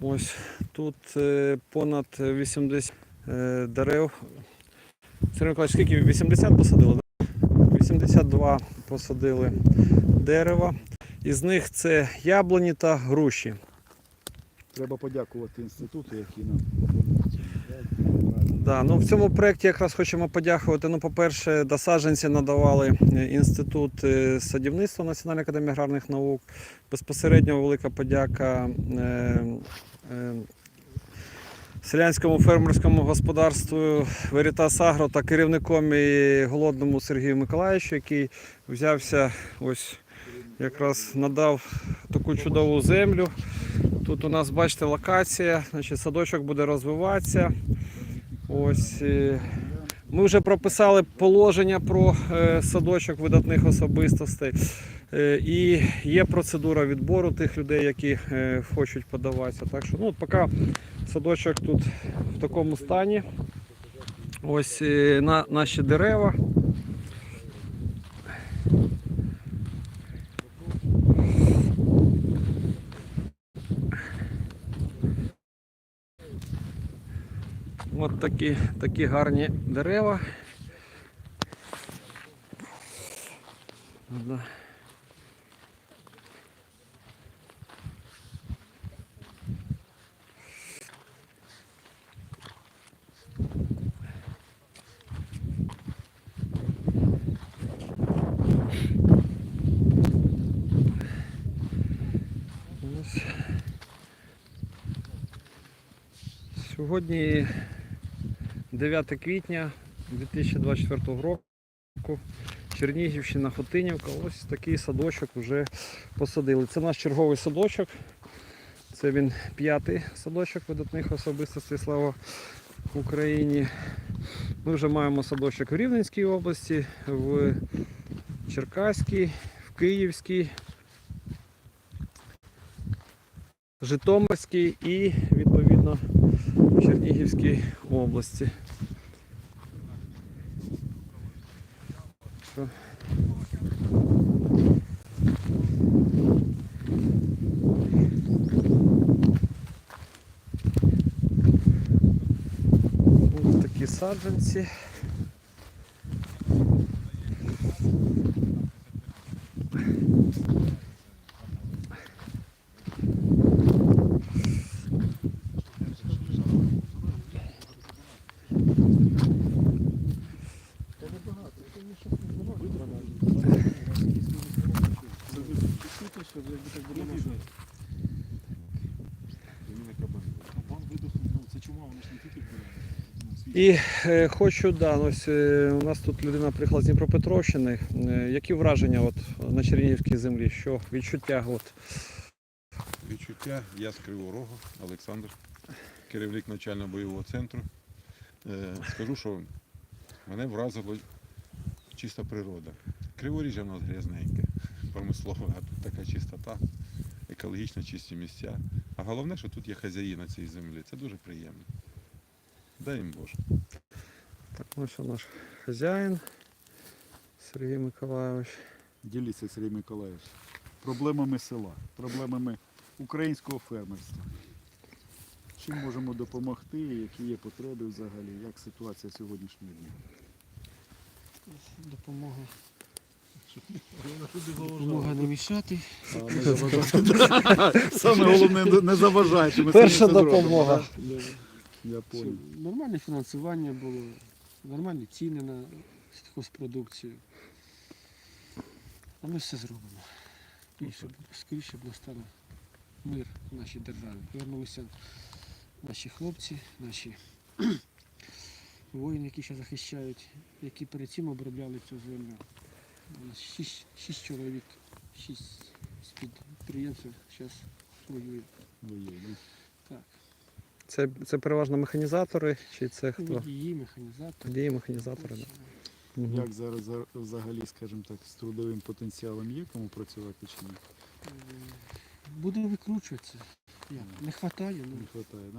Ось тут е, понад 80 е, дерев. Сергій Миколаївич, скільки? 80 посадили? 82 посадили дерева. Із них це яблуні та груші. Треба подякувати інституту, який нам Да, ну в цьому проєкті якраз хочемо подякувати. Ну, по-перше, до саджанці надавали е, інститут е, садівництва Національної академії аграрних наук. Безпосередньо велика подяка е, е, селянському фермерському господарству Veritas Agro та керівником і голодному Сергію Миколаївичу, який взявся ось якраз надав таку чудову землю. Тут у нас, бачите, локація, значить, садочок буде розвиватися. Ось е, ми вже прописали положення про е, садочок видатних особистостей. Е, І є процедура відбору тих людей, які хочуть подаватися. Так що ну, поки садочок тут в такому стані. Ось на, наші дерева. От такі, такі гарні дерева. Сьогодні 9 квітня 2024 року. Чернігівщина, Хотинівка. Ось такий садочок вже посадили. Це наш черговий садочок. Це він п'ятий садочок видатних особистостей слава Україні. Ми вже маємо садочок в Рівненській області, в Черкаській, в Київській, Житомирській і відповідно в Чернігівській області. Що? Ось такі саджанці. Це чума, вона ж не тільки І е, хочу, да, ось е, у нас тут людина приїхала з Дніпропетровщини. Е, які враження от, на Чернігівській землі? Що відчуття? От, Відчуття, я з Кривого Рогу, Олександр, керівник навчального бойового центру. Е, Скажу, що мене вразила чиста природа. Криворіжжя в нас грязненьке, промислове, а тут така чистота, екологічно чисті місця. А головне, що тут є хазяї на цій землі. Це дуже приємно. Дай їм Боже. так, ось наш хазяїн Сергій Миколайович. Діліться, Сергій Миколаївич, проблемами села, проблемами українського фермерства. Чим можемо допомогти, які є потреби взагалі, як ситуація сьогоднішнього дня? Допомога. Допомога не мішати. Саме головне, не заважайте. ми Перша самі це зробимо, допомога. да? Я Все, понял. Нормальне фінансування було, нормальні ціни на сільхозпродукцію. А ми все зробимо. І щоб скоріше б настав мир в нашій державі. Повернулися наші хлопці, наші воїни, які ще захищають, які перед цим обробляли цю землю. Шість, шість чоловік, шість з підприємців зараз. Воює, да? Так. Це, це переважно механізатори, чи це хто? Водії, механізатори. Водії, механізатори. Да. Мгм. Як зараз за- взагалі, скажімо так, з трудовим потенціалом є кому працювати чи ні? Е, Буде викручуватися. Як? Не вистачає, ну Не вистачає, да?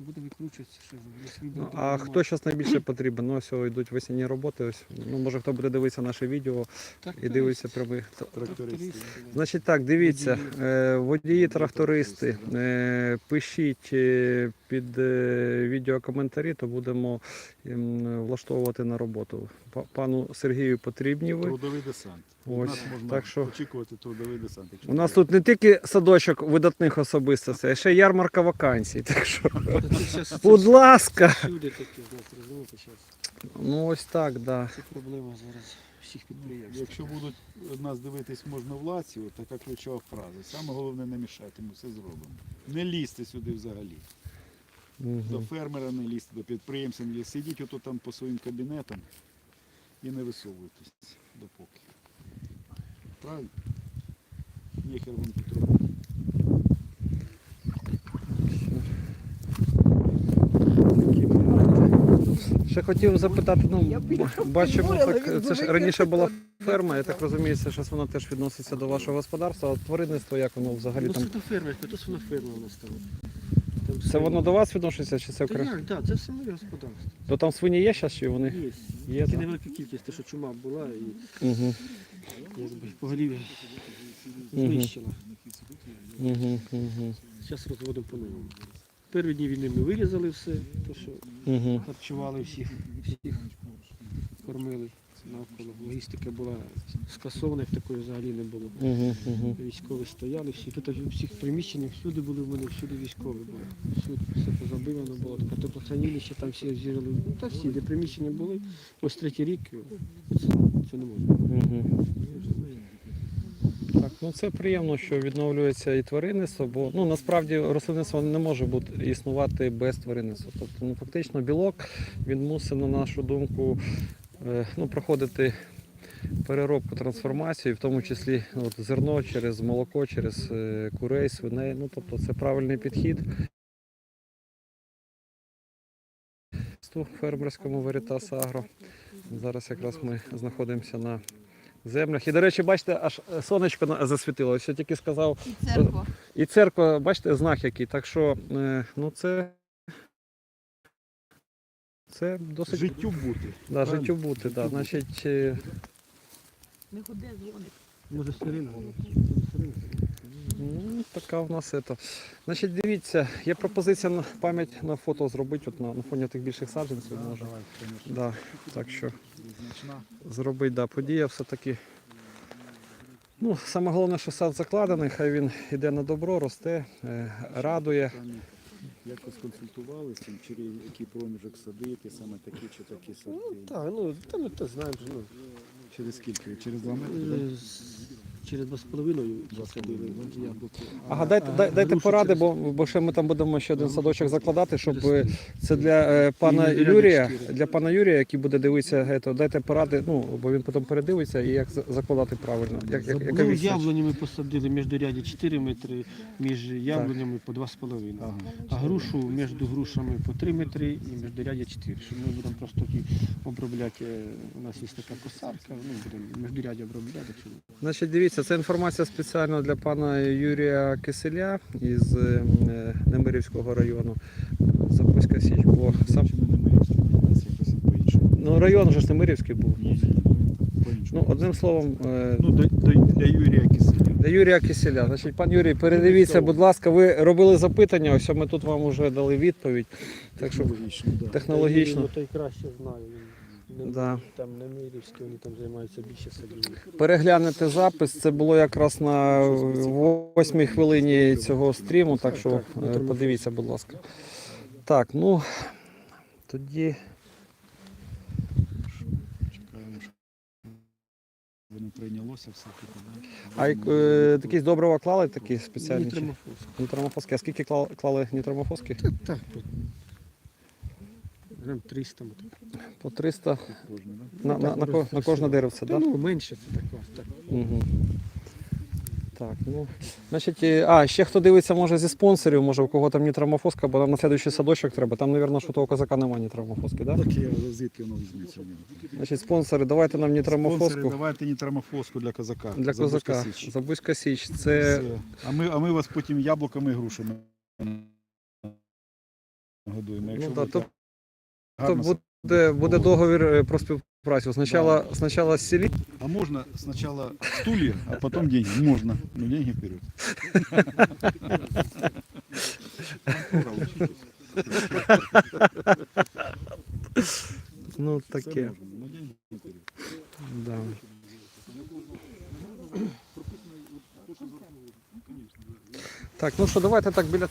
Буде викручуватися, що якщо Ну, а хто зараз найбільше потрібен? Ну, ось о, йдуть весняні роботи. Ось. Ну, може, хто буде дивитися наше відео Так, і дивиться прямий. Трактористи. Значить так, дивіться, е, водії, трактористи, е, пишіть е, під е, відео коментарі, то будемо ем, влаштовувати на роботу. Па- Пану Сергію потрібні ви. Трудовий десант. У Ось, нас можна так що- очікувати трудовий десант. якщо У нас треба. тут не тільки садочок видатних особистостей, а ще ярмарка вакансій. Так що, будь ласка. Всюди знаєте, розумієте, зараз. Ну ось так, да. Це проблема зараз всіх підприємств. Якщо будуть нас дивитись можновладці, от така ключова фраза. Саме головне не мішати, ми все зробимо. Не лізьте сюди взагалі. До фермера не лізьте, до підприємця не лізьте. Сидіть ото там по своїм кабінетам і не висовуйтесь допоки. Правильно? Ніхер вам тут робити. Ще хотів запитати, ну бачимо, так це ж раніше була ферма, я так розумію, це зараз воно теж відноситься до вашого господарства. А тваринництво, як воно взагалі Ну, там? це ферма, то це вона ферма у нас там. Там Це воно до вас відноситься чи це окремо? як, так, це все моє господарство. То там свині є зараз чи вони? Є. Є, Тільки так. невелика кількість, те, що чума була і Угу. якби поголів'я знищила. Угу, угу, Зараз розводимо по-новому. Перші дні війни ми вирізали все, то що угу. харчували всіх, всіх кормили навколо. Логістика була скасована, як такої взагалі не було. Угу, угу. Військові стояли, всі тут у всіх приміщеннях, всюди були в мене, всюди військові були. Всюди все позабивано було. Таке теплохранилище, там всі зірили. Ну та всі, де приміщення були. Ось третій рік це, це не можна. Угу. Ну це приємно, що відновлюється і тваринництво, бо ну насправді рослинництво не може бути існувати без тваринництва. Тобто, ну фактично білок він мусить, на нашу думку, е, ну, проходити переробку, трансформацію, в тому числі ну, от, зерно через молоко, через е, курей, свиней. Ну тобто це правильний підхід. Фермерському Veritas Agro. Зараз якраз ми знаходимося на землях. І, до речі, бачите, аж сонечко засвітило. Ось Я тільки сказав. І церква. І церква, бачите, знак який. Так що, е, ну це. Це досить Життю бути. да, правильно? життю бути. Да. Значить, е, Не ходи, дзвоник. Може сирена? ну, така в нас це. Значить, дивіться, є пропозиція на пам'ять на фото зробити от на, на фоні тих більших саджанців. Може. Давай, Да. Так що зробити, да, подія все-таки. Ну, саме головне, що сад закладений, хай він йде на добро, росте, е, радує. Якось консультувалися, через який проміжок садити, саме такі чи такі сади. Ну так, ну та ми то знаємо. Ну, Через скільки? Через два метри? Через два з половиною Два з садили половиною, яблуки. Ага, дайте, дай- дайте поради, бо, бо ще ми там будемо ще один садочок закладати, щоб це для е, пана Юрія, для пана Юрія, який буде дивитися, е, то дайте поради, ну, бо він потім передивиться і як за- закладати правильно. Як, як, яка Ну, відстань. яблуні посадили між ряді 4 метри, між яблунями по 2,5. Ага. А грушу між грушами по 3 метри і між ряді 4. Щоб ми будемо просто ті обробляти. е, У нас є така косарка, ну будемо між ряді обробляти. Значить, дивіться, це інформація спеціально для пана Юрія Киселя із е, Немирівського району. Записка Січ, бо сам ну, район же ж Немирівський був. Ну, одним словом, е, Ну, до, до, для Юрія Киселя. Для Юрія Киселя. Значить, пан Юрій, передивіться, будь ласка, ви робили запитання, ось ми тут вам вже дали відповідь. Так що Технологічно, технологічно. Той краще знає. Да. Там не Мирівські, вони там займаються більше садів. Переглянете запис. Це було якраз на восьмій хвилині цього стріму, так що Так, е, подивіться, будь ласка. Так, ну тоді Чекаємо, воно прийнялося все-таки. А як, е, якісь добрива клали такі спеціальні? чи? Нітромофос. Нітромофоски. А скільки клали, клали нітромофоски? Так, тут. Грам 300 моток. По 300 на, на, на, ко- на кожне деревце, Та, так? ну, менше це так. так. Угу. Так, ну, значить, е, а, ще хто дивиться, може зі спонсорів, може у кого там нітромофоска, бо нам на слідуючий садочок треба. Там, мабуть, що того козака немає нітромофоски, так? Да? Так я звідки воно візьметься в нього. Значить, спонсори, давайте нам Спонсори, нітромофоску давайте нітромофоску для козака. для козака. Січ. Забузька Січ. Це Все. А ми, а ми вас потім яблуками і грушами годуємо. Якщо Ну, да, будете то- То гарно буде, буде договір е, про співпрацю. Спочатку, спочатку з селі. А можно сначала стулья, а потом деньги? Можно, но деньги вперед. Ну таке. вперед. Да. Так, ну що, давайте так біля